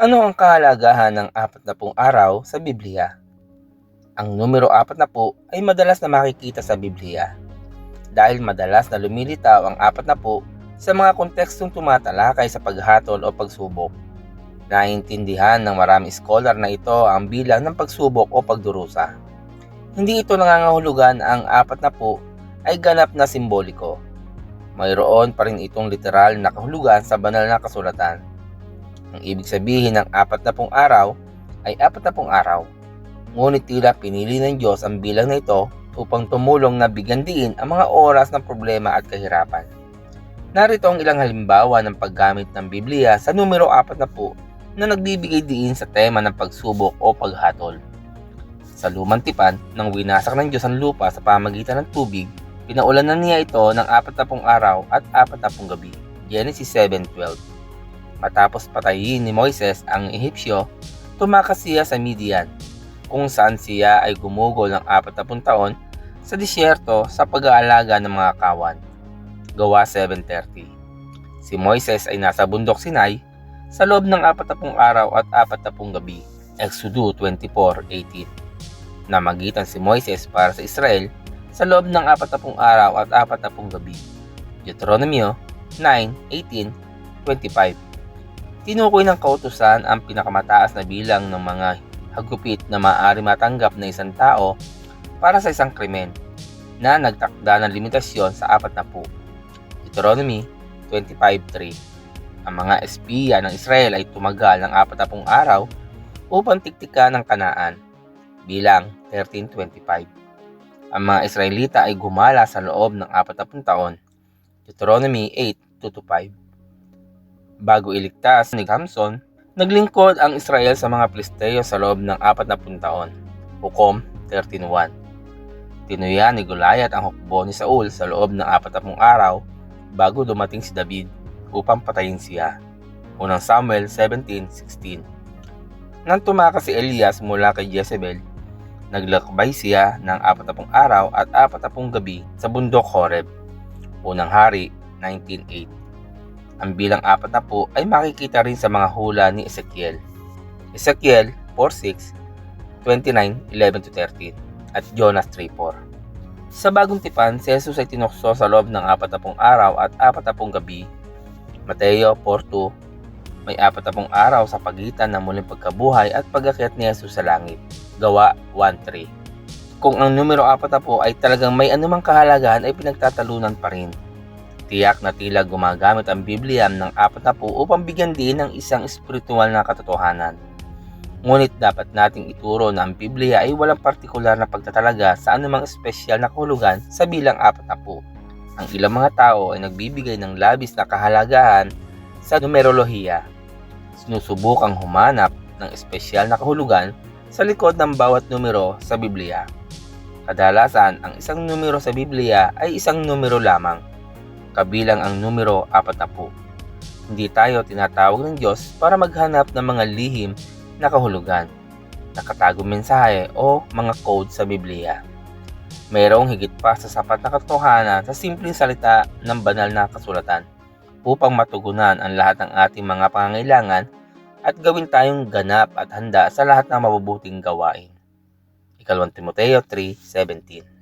Ano ang kahalagahan ng apat na pung araw sa Biblia? Ang numero apat na po ay madalas na makikita sa Biblia dahil madalas na lumilitaw ang apat na po sa mga kontekstong tumatalakay sa paghatol o pagsubok. Naiintindihan ng maraming scholar na ito ang bilang ng pagsubok o pagdurusa. Hindi ito nangangahulugan ang apat na po ay ganap na simboliko. Mayroon pa rin itong literal na kahulugan sa banal na kasulatan. Ang ibig sabihin ng apat na pong araw ay apat na pong araw. Ngunit tila pinili ng Diyos ang bilang na ito upang tumulong na bigyan diin ang mga oras ng problema at kahirapan. Narito ang ilang halimbawa ng paggamit ng Biblia sa numero apat na po na nagbibigay diin sa tema ng pagsubok o paghatol. Sa lumang tipan, nang winasak ng Diyos ang lupa sa pamagitan ng tubig, pinaulanan niya ito ng apat na pong araw at apat na pong gabi. Genesis 7.12 Matapos patayin ni Moises ang Ehipsyo, tumakas siya sa Midian, kung saan siya ay gumugol ng apat na pung taon sa disyerto sa pag-aalaga ng mga kawan. Gawa 7.30 Si Moises ay nasa bundok Sinai sa loob ng apat na pung araw at apat na pung gabi. Exodo 24.18 Namagitan si Moises para sa Israel sa loob ng apat na pung araw at apat na pung gabi. Deuteronomio 9.18.25 Tinukoy ng kautusan ang pinakamataas na bilang ng mga hagupit na maaari matanggap ng isang tao para sa isang krimen na nagtakda ng limitasyon sa apat na po. Deuteronomy 25.3 Ang mga espiya ng Israel ay tumagal ng apat na araw upang tiktikan ng kanaan bilang 1325. Ang mga Israelita ay gumala sa loob ng apat na taon Deuteronomy 8.2-5 Bago iligtas ni Samson, naglingkod ang Israel sa mga Pilisteo sa loob ng apat na pung taon. Hukom 13.1 Tinuyan ni Goliath ang hukbo ni Saul sa loob ng apat na pung araw bago dumating si David upang patayin siya. Unang Samuel 17.16 Nang tumakas si Elias mula kay Jezebel, naglakbay siya ng apat na pung araw at apat na pung gabi sa bundok Horeb. Unang Hari 19.8 ang bilang apat na po ay makikita rin sa mga hula ni Ezekiel. Ezekiel 4.6, 29.11-13 at Jonas 3.4. Sa bagong tipan, si Jesus ay tinukso sa loob ng apat na pong araw at apat na pong gabi. Mateo 4.2 May apat na pong araw sa pagitan ng muling pagkabuhay at pagakyat ni Jesus sa langit. Gawa 1.3 Kung ang numero apat po ay talagang may anumang kahalagahan ay pinagtatalunan pa rin. Tiyak na tila gumagamit ang Biblia ng apat na po upang bigyan din ng isang espiritual na katotohanan. Ngunit dapat nating ituro na ang Biblia ay walang partikular na pagtatalaga sa anumang espesyal na kahulugan sa bilang apat na po. Ang ilang mga tao ay nagbibigay ng labis na kahalagahan sa numerolohiya. Sinusubukang humanap ng espesyal na kahulugan sa likod ng bawat numero sa Biblia. Kadalasan, ang isang numero sa Biblia ay isang numero lamang kabilang ang numero 40. Hindi tayo tinatawag ng Diyos para maghanap ng mga lihim na kahulugan, nakatagong mensahe o mga code sa Biblia. Mayroong higit pa sa sapat na katotohanan sa simpleng salita ng banal na kasulatan upang matugunan ang lahat ng ating mga pangangailangan at gawin tayong ganap at handa sa lahat ng mabubuting gawain. Ikalawang Timoteo 3.17